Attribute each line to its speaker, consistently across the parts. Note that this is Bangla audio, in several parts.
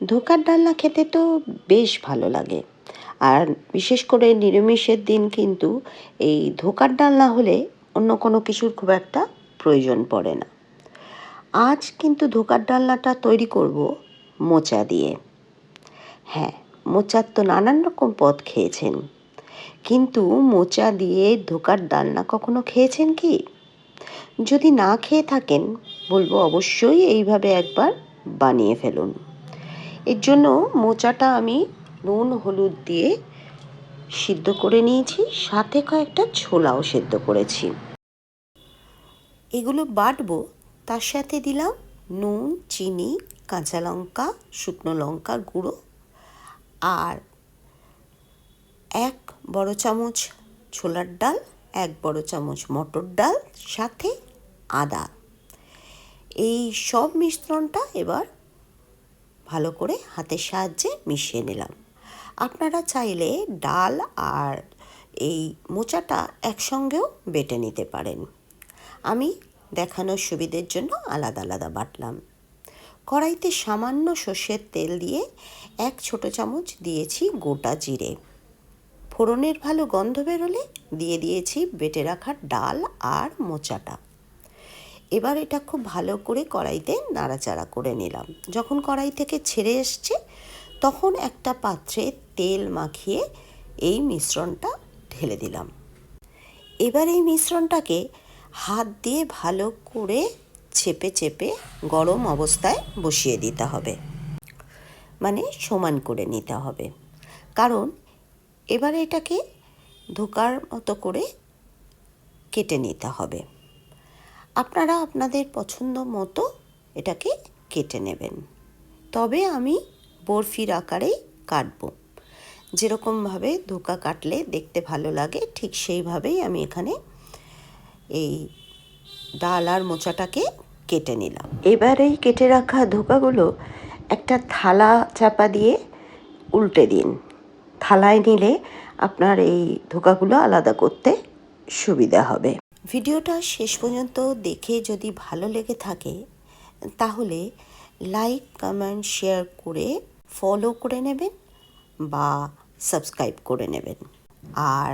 Speaker 1: ধোকার ডালনা খেতে তো বেশ ভালো লাগে। আর বিশেষ করে নিরামিষের দিন কিন্তু এই ধোকার ডালনা হলে অন্য কোনো কিছুর খুব একটা প্রয়োজন পড়ে না। আজ কিন্তু ধোকার ডালনাটা তৈরি করব মোচা দিয়ে। হ্যাঁ মোচার তো নানান রকম পদ খেয়েছেন। কিন্তু মোচা দিয়ে ধোকার ডালনা কখনো খেয়েছেন কি? যদি না খেয়ে থাকেন, বলব অবশ্যই এইভাবে একবার বানিয়ে ফেলুন। এর জন্য মোচাটা আমি নুন, হলুদ দিয়ে সিদ্ধ করে নিয়েছি। সাথে কয়েকটা ছোলাও সেদ্ধ করেছি। এগুলো বাটবো। তার সাথে দিলাম নুন, চিনি, কাঁচা লঙ্কা, শুকনো লঙ্কার গুঁড়ো আর এক বড় চামচ ছোলার ডাল, এক বড় চামচ মটর ডাল, সাথে আদা। এই সব মিশ্রণটা এবার ভালো করে হাতের সাহায্যে মিশিয়ে নিলাম। আপনারা চাইলে ডাল আর এই মোচাটা একসঙ্গেও বেটে নিতে পারেন। আমি দেখানোর সুবিধের জন্য আলাদা আলাদা বাটলাম। কড়াইতে সামান্য সর্ষের তেল দিয়ে এক ছোট চামচ দিয়েছি গোটা জিরে। ফোড়নের ভালো গন্ধ বেরোলে দিয়ে দিয়েছি বেটে রাখা ডাল আর মোচাটা। এবার এটা খুব ভালো করে কড়াইতে নাড়াচাড়া করে নিলাম। যখন কড়াই থেকে ছেড়ে এসছে, তখন একটা পাত্রে তেল মাখিয়ে এই মিশ্রণটা ঢেলে দিলাম। এবার এই মিশ্রণটাকে হাত দিয়ে ভালো করে চেপে চেপে গরম অবস্থায় বসিয়ে দিতে হবে। মানে সমান করে নিতে হবে। কারণ এবারে এটাকে ধোকার মতো করে কেটে নিতে হবে। আপনারা আপনাদের পছন্দ মতো এটাকে কেটে নেবেন। তবে আমি বরফির আকারেই কাটব। যেরকমভাবে ধোকা কাটলে দেখতে ভালো লাগে, ঠিক সেইভাবেই আমি এখানে এই ডাল আর মোচাটাকে কেটে নিলাম। এবার এই কেটে রাখা ধোকাগুলো একটা থালা চাপা দিয়ে উল্টে দিন। থালায় নিলে আপনার এই ধোকাগুলো আলাদা করতে সুবিধা হবে। ভিডিওটা শেষ পর্যন্ত দেখে যদি ভালো লেগে থাকে, তাহলে লাইক, কমেন্ট, শেয়ার করে ফলো করে নেবেন বা সাবস্ক্রাইব করে নেবেন। আর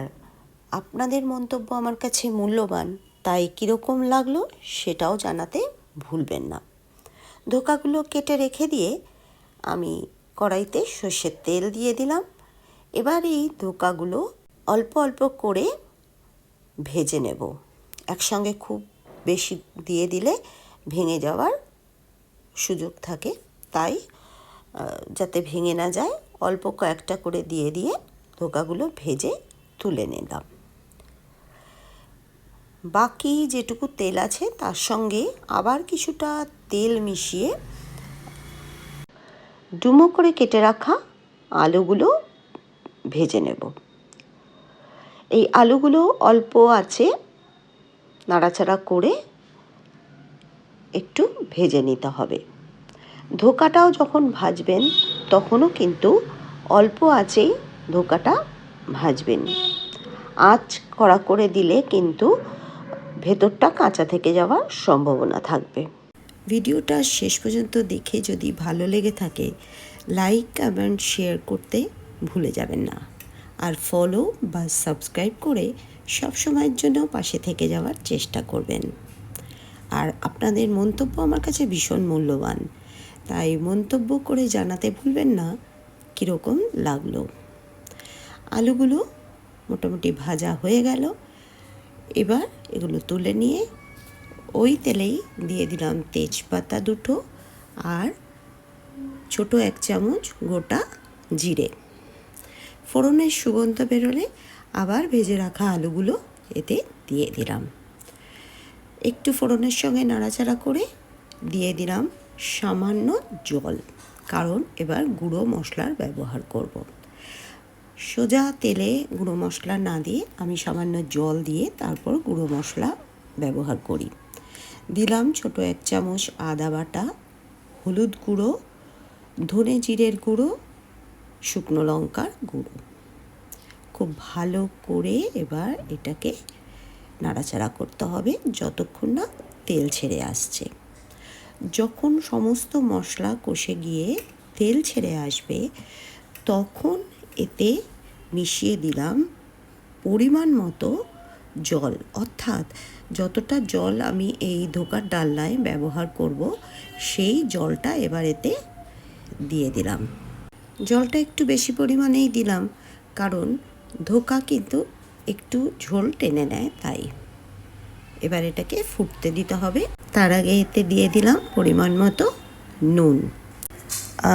Speaker 1: আপনাদের মন্তব্য আমার কাছে মূল্যবান, তাই কীরকম লাগল সেটাও জানাতে ভুলবেন না। ধোকাগুলো কেটে রেখে দিয়ে আমি কড়াইতে সর্ষের তেল দিয়ে দিলাম। এবার এই ধোকাগুলো অল্প অল্প করে ভেজে নেব। একসঙ্গে খুব বেশি দিয়ে দিলে ভেঙে যাওয়ার সুযোগ থাকে। তাই যাতে ভেঙে না যায়, অল্প কয়েকটা করে দিয়ে দিয়ে ধোকাগুলো ভেজে তুলে নিলাম। বাকি যেটুকু তেল আছে, তার সঙ্গে আবার কিছুটা তেল মিশিয়ে ডুমো করে কেটে রাখা আলুগুলো ভেজে নেব। এই আলুগুলো অল্প আছে নাড়াচাড়া করে একটু ভেজে নিতে হবে। ধোকাটাও যখন ভাজবেন, তখনও কিন্তু অল্প আঁচেই ধোকাটা ভাজবেন। আঁচ কড়া করে দিলে কিন্তু ভেতরটা কাঁচা থেকে যাওয়ার সম্ভাবনা থাকবে। ভিডিওটা শেষ পর্যন্ত দেখে যদি ভালো লেগে থাকে, লাইক কমেন্ট, শেয়ার করতে ভুলে যাবেন না। আর ফলো বা সাবস্ক্রাইব করে সব সময়ের জন্য পাশে থেকে যাওয়ার চেষ্টা করবেন। আর আপনাদের মন্তব্য আমার কাছে ভীষণ মূল্যবান। তাই মন্তব্য করে জানাতে ভুলবেন না, কীরকম লাগল? আলুগুলো মোটামুটি ভাজা হয়ে গেল। এবার এগুলো তুলে নিয়ে ওই তেলেই দিয়ে দিলাম তেজপাতা দুটো আর ছোট এক চামচ গোটা জিরে। ফোড়নের সুগন্ধ বেরোলে আবার ভেজে রাখা আলুগুলো এতে দিয়ে দিলাম। একটু ফোড়নের সঙ্গে নাড়াচাড়া করে দিয়ে দিলাম সামান্য জল, কারণ এবার গুঁড়ো মশলার ব্যবহার করব। সোজা তেলে গুঁড়ো মশলা না দিয়ে আমি সামান্য জল দিয়ে তারপর গুঁড়ো মশলা ব্যবহার করি। দিলাম ছোট এক চামচ আদা বাটা, হলুদ গুঁড়ো, ধনে জিরের গুঁড়ো, শুকনো লঙ্কার গুঁড়ো। খুব ভালো করে এবার এটাকে নাড়াচাড়া করতে হবে যতক্ষণ না তেল ছেড়ে আসছে। যখন সমস্ত মশলা কষে গিয়ে তেল ছেড়ে আসবে, তখন এতে মিশিয়ে দিলাম পরিমাণ মতো জল। অর্থাৎ যতটা জল আমি এই ধোকার ডালনায় ব্যবহার করব, সেই জলটা এবার এতে দিয়ে দিলাম। জলটা একটু বেশি পরিমাণেই দিলাম, কারণ ধোকা কিন্তু একটু ঝোল টেনে নেয়, তাই। এবার এটাকে ফুটতে দিতে হবে। তার আগে এতে দিয়ে দিলাম পরিমাণ মতো নুন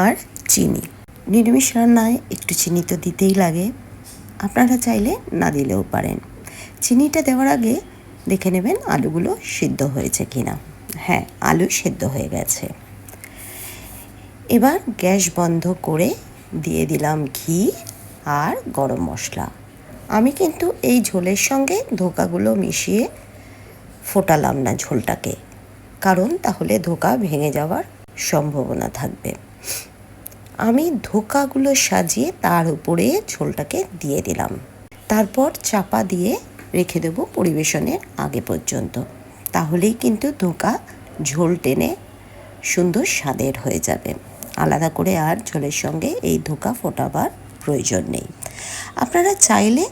Speaker 1: আর চিনি। নিরামিষ রান্নায় একটু চিনি তো দিতেই লাগে। আপনারা চাইলে না দিলেও পারেন। চিনিটা দেওয়ার আগে দেখে নেবেন আলুগুলো সিদ্ধ হয়েছে কিনা। হ্যাঁ আলু সিদ্ধ হয়ে গেছে। এবার গ্যাস বন্ধ করে দিয়ে দিলাম ঘি আর গরম মশলা। আমি কিন্তু এই ঝোলের সঙ্গে ধোকাগুলো মিশিয়ে ফোটালাম না ঝোলটাকে, কারণ তাহলে ধোকা ভেঙে যাওয়ার সম্ভাবনা থাকবে। আমি ধোকাগুলো সাজিয়ে তার উপরে ঝোলটাকে দিয়ে দিলাম। তারপর চাপা দিয়ে রেখে দেবো পরিবেশনের আগে পর্যন্ত। তাহলেই কিন্তু ধোকা ঝোল টেনে সুন্দর স্বাদের হয়ে যাবে। আলাদা করে আর ঝোলের সঙ্গে এই ধোকা ফোটাবার প্রয়োজন নেই। আপনারা চাইলে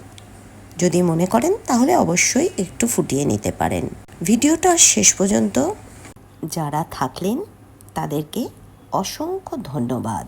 Speaker 1: যদি মনে করেন, তাহলে অবশ্যই একটু ফুটিয়ে নিতে পারেন। ভিডিওটা শেষ পর্যন্ত যারা থাকলেন, তাদেরকে অসংখ্য ধন্যবাদ।